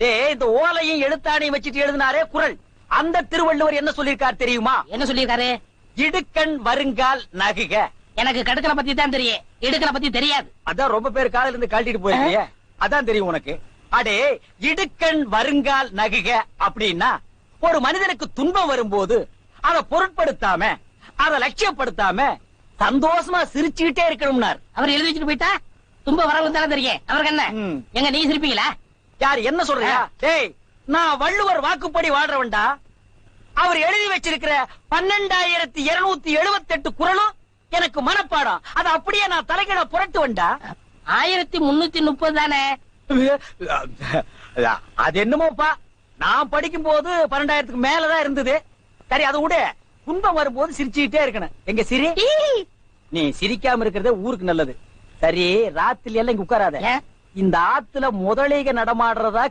டேய் இந்த ஓலையும் எழுத்தாணையும் வச்சுட்டு எழுதினாரே குரல். அந்த திருவள்ளுவர் என்ன சொல்லியிருக்கார் தெரியுமா? என்ன சொல்லியிருக்காரு? இடுக்கண் வருங்கால் நகுக. எனக்கு கடுக்கல பத்தி தான் தெரியும். இடுக்கல பத்தி தெரியாது. அதான் ரொம்ப பேர் காலையில இருந்து கழட்டிட்டு போயிருக்கிய அதான் தெரியும் உனக்கு. அடே இடுக்கண் வருங்கால் நகுக அப்படின்னா ஒரு மனிதனுக்கு துன்பம் வரும்போது அதை பொருட்படுத்தாம அதை லட்சியப்படுத்தாம சந்தோஷமா சிரிச்சுக்கிட்டே இருக்கணும்னார். அவர் எழுதி வச்சுட்டு போயிட்டா? தும்ப வரவு தானே தெரியும். அவருக்கு என்ன. எங்க நீ சிரிப்பீங்களா? யார் என்ன சொல்றியா? டேய் நான் வள்ளுவர் வாக்குப்படி வாழ்றவன்டா. அவர் எழுதி வச்சிருக்கிற பன்னெண்டாயிரத்தி இருநூத்தி எழுபத்தி எட்டு குரலும் எனக்கு மனப்பாடம். அதை அப்படியே நான் தலைகீழ புரட்டுவன்டா. ஆயிரத்தி முன்னூத்தி முப்பது தானே? அது என்னமோப்பா? நான் படிக்கும் போது பன்னெண்டாயிரத்துக்கு மேலதான் இருந்தது. சரி அதை விட. துன்பம் வரும்போது சிரிச்சுக்கிட்டே இருக்கணும். எங்க சிரி? நீ சிரிக்காம இருக்கிறதே ஊருக்கு நல்லது. சரி ராத்திரி எல்லாம் இங்க உட்காராத? இந்த ஆத்துல முதலீக நடமாடுறதா